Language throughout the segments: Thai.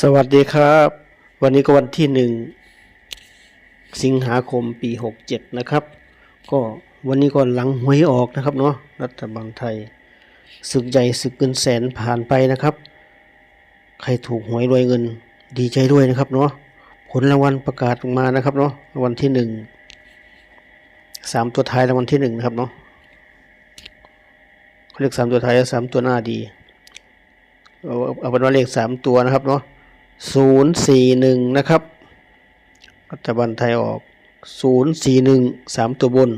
สวัสดีครับ วันนี้ก็วันที่หนึ่งสิงหาคมปีหกเจ็ดนะครับ ก็วันนี้ก็หลังหวยออกนะครับเนาะรัฐบาลไทยศึกใหญ่ศึกเงินแสนผ่านไปนะครับ ใครถูกหวยรวยเงินดีใจด้วยนะครับเนาะผลรางวัลประกาศออกมานะครับเนาะรางวัลที่หนึ่งสามตัวท้ายรางวัลที่หนึ่งนะครับเนาะ เลขสามตัวท้ายและสามตัวหน้าดี เอาเอาเป็นว่าเลขสามตัวนะครับเนาะศูนย์สี่หนึ่งนะครับรัฐบาลไทยออกศูนย์สี่หนึ่งสามตัวบน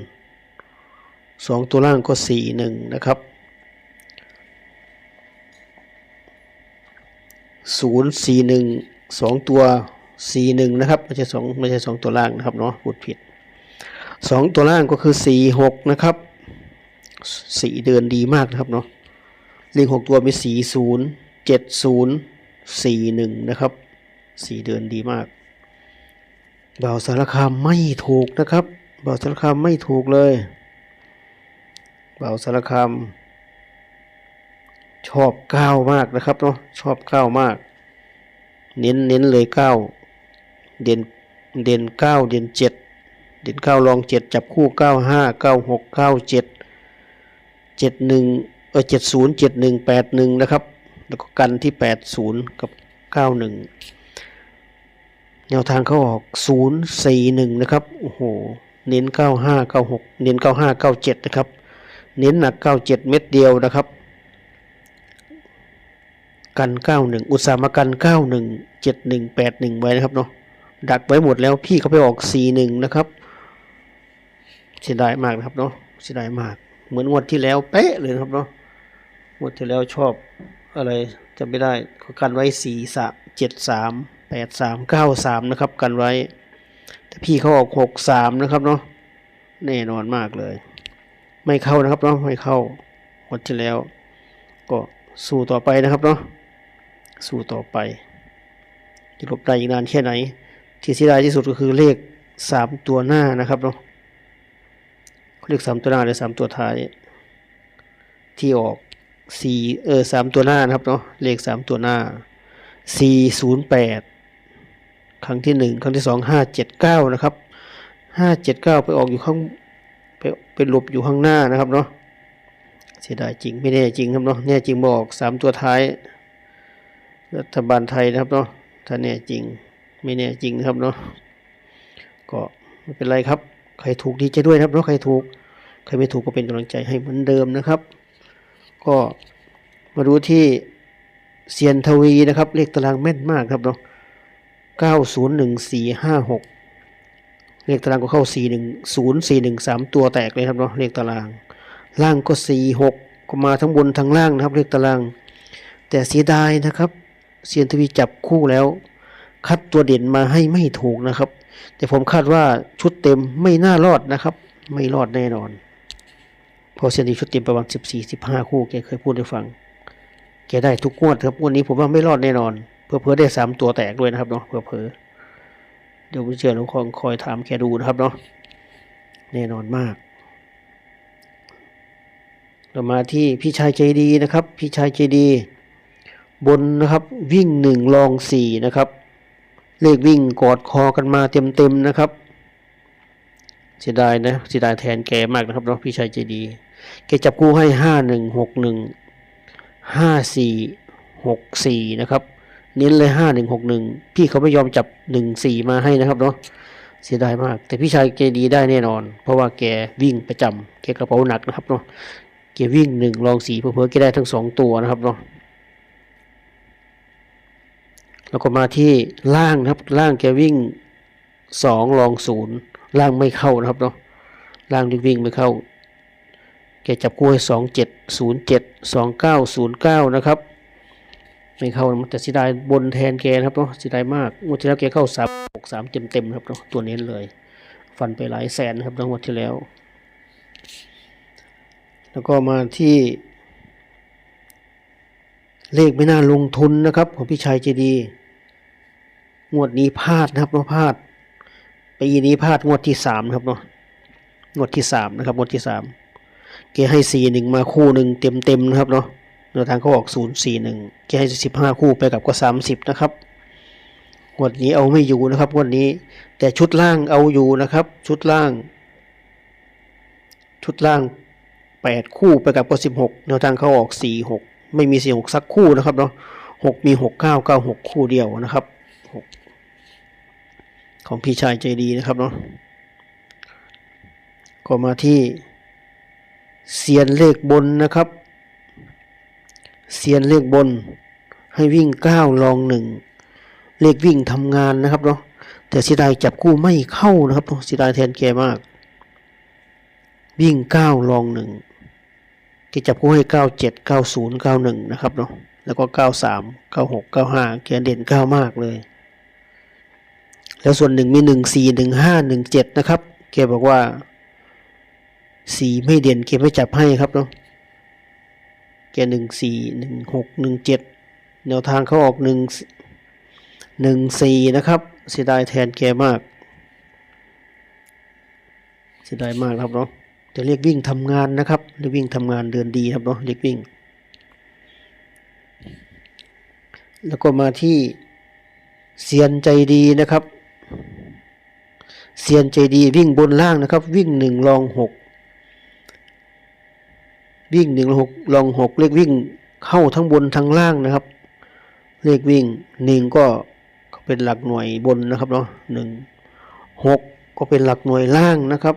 สองตัวล่างก็สี่หนึ่งนะครับศูนย์สี่หนึ่งสองตัวสี่หนึ่งนะครับไม่ใช่สองไม่ใช่สองตัวล่างนะครับเนาะพูดผิดสองตัวล่างก็คือสี่หกนะครับ สี่เดือนดีมากนะครับเนาะเลขหกตัวมีสี่ศูนย์เจ็ดศูนย์สี่หนึ่งนะครับ สี่เดือนดีมากบ่าวสารคามไม่ถูกนะครับบ่าวสารคามไม่ถูกเลยบ่าวสารคามชอบเก้ามากนะครับเนาะชอบเก้ามาก เน้นเน้นเลยเก้าเด่นเด่นเก้าเด่นเจ็ดเด่นเก้ารองเจ็ดจับคู่เก้าห้าเก้าหกเก้าเจ็ด เจ็ดหนึ่งเออเจ็ดศูนย์เจ็ดหนึ่งแปดหนึ่งนะครับ แล้วก็กันที่แปดศูนย์กับเก้าหนึ่งแนวทางเขาออกศูนย์สี่หนึ่งนะครับ โอ้โห เน้นเก้าห้าเก้าหกเน้นเก้าห้าเก้าเจ็ดนะครับ เน้นหนักเก้าเจ็ดเม็ดเดียวนะครับ กันเก้าหนึ่งอุตสาหมากันเก้าหนึ่งเจ็ดหนึ่งแปดหนึ่งไว้นะครับเนาะ ดักไว้หมดแล้วพี่เขาไปออกสี่หนึ่งนะครับเสียดายมากนะครับเนาะเสียดายมาก เหมือนงวดที่แล้วเป๊ะเลยนะครับเนาะงวดที่แล้วชอบอะไรจำไม่ได้เขากันไว้สี่สามเจ็ดสามแปดสามเก้าสามนะครับ กันไว้ แต่พี่เขาออกหกสามนะครับเนาะแน่นอนมากเลย ไม่เข้านะครับเนาะไม่เข้างวดที่แล้ว ก็สู้ต่อไปนะครับเนาะสู้ต่อไปจะหลบได้อีกนานแค่ไหนที่เสียดายที่สุดก็คือเลขสามตัวหน้านะครับเนาะ เขาเรียกสามตัวหน้าหรือสามตัวท้าย ที่ออกสี่เออสามตัวหน้านะครับเนาะเลขสามตัวหน้าสี่ศูนย์แปดครั้งที่หนึ่งครั้งที่สองห้าเจ็ดเก้านะครับห้าเจ็ดเก้าไปออกอยู่ข้างไปไปหลบอยู่ข้างหน้านะครับเนาะเสียดายจริงไม่แน่จริงครับเนาะแน่จริงบอกสามตัวท้าย รัฐบาลไทยนะครับเนาะถ้าแน่จริงไม่แน่จริงนะครับเนาะก็ไม่เป็นไรครับ ใครถูกดีใจด้วยนะครับเนาะใครถูก ใครไม่ถูกก็เป็นกำลังใจให้เหมือนเดิมนะครับ ก็มาดูที่เซียนทวีนะครับ เลขตารางแม่นมากครับเนาะเก้าศูนย์หนึ่งสี่ห้าหกเลขตารางก็เข้าสี่หนึ่งศูนย์สี่หนึ่งสามตัวแตกเลยครับเนาะเลขตาราง ล่างก็สี่หกก็มาทั้งบนทั้งล่างนะครับ เลขตาราง แต่เสียดายนะครับเซียนทวีจับคู่แล้ว คัดตัวเด่นมาให้ไม่ถูกนะครับ แต่ผมคาดว่าชุดเต็มไม่น่ารอดนะครับ ไม่รอดแน่นอน พอเซียนทีชุดเต็มประมาณสิบสี่สิบห้าคู่แกเคยพูดให้ฟัง แกได้ทุกงวดครับงวดนี้ผมว่าไม่รอดแน่นอน เพื่อเพื่อได้สามตัวแตกด้วยนะครับเนาะเพื่อเพื่อเดี๋ยวผมเชื่อน้องคองคอยถามแกดูนะครับเนาะแน่นอนมากเรามาที่พี่ชายใจดีนะครับ พี่ชายใจดี บนนะครับวิ่งหนึ่งลองสี่นะครับ เลขวิ่งกอดคอกันมาเต็มๆนะครับเสียดายนะเสียดายแทนแกมากนะครับเนาะพี่ชายใจดี แกจับคู่ให้ห้าหนึ่งหกหนึ่งห้าสี่หกสี่นะครับ เน้นเลยห้าหนึ่งหกหนึ่งพี่เขาไม่ยอมจับหนึ่งสี่มาให้นะครับเนาะเสียดายมาก แต่พี่ชายใจดีได้แน่นอน เพราะว่าแกวิ่งประจำแกกระเป๋าหนักนะครับเนาะแกวิ่งหนึ่งลองสี่เพื่อแกได้ทั้งสองตัวนะครับเนาะ แล้วก็มาที่ล่างนะครับ ล่างแกวิ่งสองลองศูนย์ล่างไม่เข้านะครับเนาะล่างวิ่งไม่เข้า แกจับกู้ให้สองเจ็ดศูนย์เจ็ดสองเก้าศูนย์เก้านะครับไม่เข้านะแต่เสียดายบนแทนแกนะครับเนาะเสียดายมากงวดที่แล้วแกเข้าสามหกสามเต็มเต็มนะครับเนาะตัวเน้นเลย ฟันไปหลายแสนนะครับงวดที่แล้ว แล้วก็มาที่เลขไม่น่าลงทุนนะครับ ของพี่ชายเจดี งวดนี้พลาดนะครับเนาะพลาดปีนี้พลาดงวดที่สามครับเนาะงวดที่สามนะครับงวดที่สามเกให้สี่หนึ่งมาคู่หนึ่งเต็มเต็มนะครับเนาะแนวทางเขาออกศูนย์สี่หนึ่งเกให้สิบห้าคู่ไปกับก็สามสิบนะครับงวันนี้เอาไม่อยู่นะครับงวันนี้ แต่ชุดล่างเอาอยู่นะครับ ชุดล่าง ชุดล่างแปดคู่ไปกับก็สิบหกแนวทางเขาออกสี่หกไม่มีสี่หกสักคู่นะครับเนาะหกมีหกเก้าเก้าหกคู่เดียวนะครับหก ของพี่ชายใจดีนะครับเนาะก็มาที่เซียนเลขบนนะครับเซียนเลขบน ให้วิ่งเก้าลองหนึ่งเลขวิ่งทำงานนะครับเนาะแต่เสียดายจับคู่ไม่เข้านะครับเนาะเสียดายแทนแกมาก วิ่งเก้าลองหนึ่งแกจับคู่ให้เก้าเจ็ดเก้าศูนย์เก้าหนึ่งนะครับเนาะแล้วก็เก้าสามเก้าหกเก้าห้าแกเด่นเก้ามากเลย แล้วส่วนหนึ่งมีหนึ่งสี่หนึ่งห้าหนึ่งเจ็ดนะครับแกบอกว่าสีไม่เด่นเก็บไม่จับให้ครับเนาะแกหนึ่งสี่หนึ่งหกหนึ่งเจ็ดแนวทางเขาออกหนึ่งหนึ่งสี่นะครับ เสียดายแทนแกมาก เสียดายมากครับเนาะจะเรียกวิ่งทำงานนะครับเรียกวิ่งทำงานเดินดีครับเนาะเรียกวิ่ง แล้วก็มาที่เซียนใจดีนะครับ เซียนใจดีวิ่งบนล่างนะครับ วิ่งหนึ่งลองหกวิ่งหนึ่งหกลองหกเลขวิ่งเข้าทั้งบนทั้งล่างนะครับ เลขวิ่งหนึ่งก็เป็นหลักหน่วยบนนะครับเนาะหนึ่งหกก็เป็นหลักหน่วยล่างนะครับ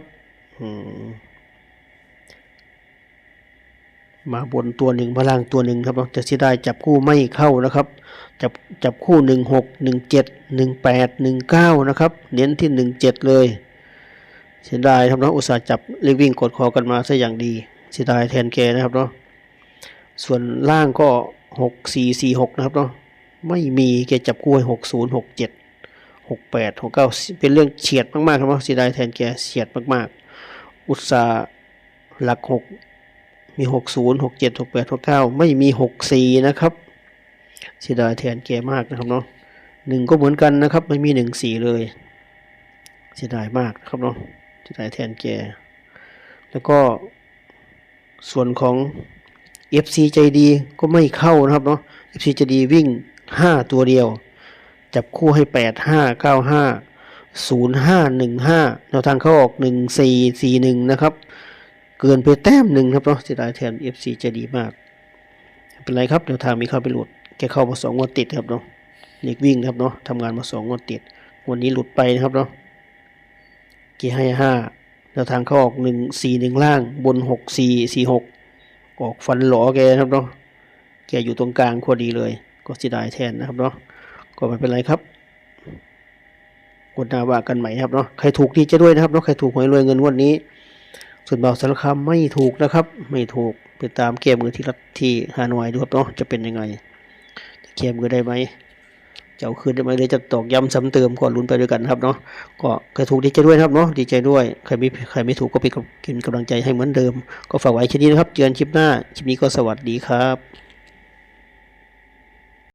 อืม มาบนตัวหนึ่งมาล่างตัวหนึ่งครับเนาะจะเสียดายจับคู่ไม่เข้านะครับ จับจับคู่หนึ่งหกหนึ่งเจ็ดหนึ่งแปดหนึ่งเก้านะครับ เน้นที่หนึ่งเจ็ดเลย เสียดายครับเนาะอุตส่าห์จับเลขวิ่งกดคอกันมาซะอย่างดี เสียดายแทนแกนะครับเนาะส่วนล่างก็หกสี่สี่หกนะครับเนาะไม่มีแกจับกู้ให้หกศูนย์หกเจ็ดหกแปดหกเก้าเป็นเรื่องเฉียดมากๆครับเนาะเสียดายแทนแกเฉียดมากๆ อุตสาห์หลักหก มีหกศูนย์หกเจ็ดหกแปดหกเก้าไม่มีหกสี่นะครับเสียดายแทนแกมากนะครับเนาะหนึ่งก็เหมือนกันนะครับ ไม่มีหนึ่งสี่เลยเสียดายมากนะครับเนาะเสียดายแทนแก แล้วก็ส่วนของ FC ใจดีก็ไม่เข้านะครับเนาะ FC ใจดีวิ่ง 5 ตัวเดียว จับคู่ให้ 8 5 9 5 0 5 1 5แนวทางเข้าออก 1 4 4 1 นะครับ เกินไปแต้มหนึ่งครับเนาะเสียดายแทน FC ใจดีมาก เป็นไรครับแนวทางมีเข้าไปหลุด แกเข้ามาสองงวดติดครับเนาะเล็กวิ่งครับเนาะทำงานมาสองงวดติด วันนี้หลุดไปนะครับเนาะเกให้ห้าแนวทางเข้าออกหนึ่งสี่หนึ่งล่างบนหกสี่สี่หกออกฟันหลอแกครับเนาะแกอยู่ตรงกลางพอดีเลย ก็เสียดายแทนนะครับเนาะก็ไม่เป็นไรครับกดหน้าว่ากันใหม่ครับเนาะใครถูกดีจะด้วยนะครับเนาะใครถูกหวยรวยเงินวันนี้ ส่วนเบาสารคามไม่ถูกนะครับ ไม่ถูกไปตามเกมมือที่รัฐที่ฮานอยดูครับเนาะจะเป็นยังไงจะเกมมือได้ไหมจะเอาคืนได้ไหมหรือจะตอกย้ำซ้ำเติมก่อนลุ้นไปด้วยกันครับเนาะก็ใครถูกดีใจด้วยครับเนาะดีใจด้วยใครไม่ใครไม่ถูกก็ไปกินกำลังใจให้เหมือนเดิม ก็ฝากไว้แค่นี้นะครับเจอกันคลิปหน้าคลิปนี้ก็สวัสดีครับ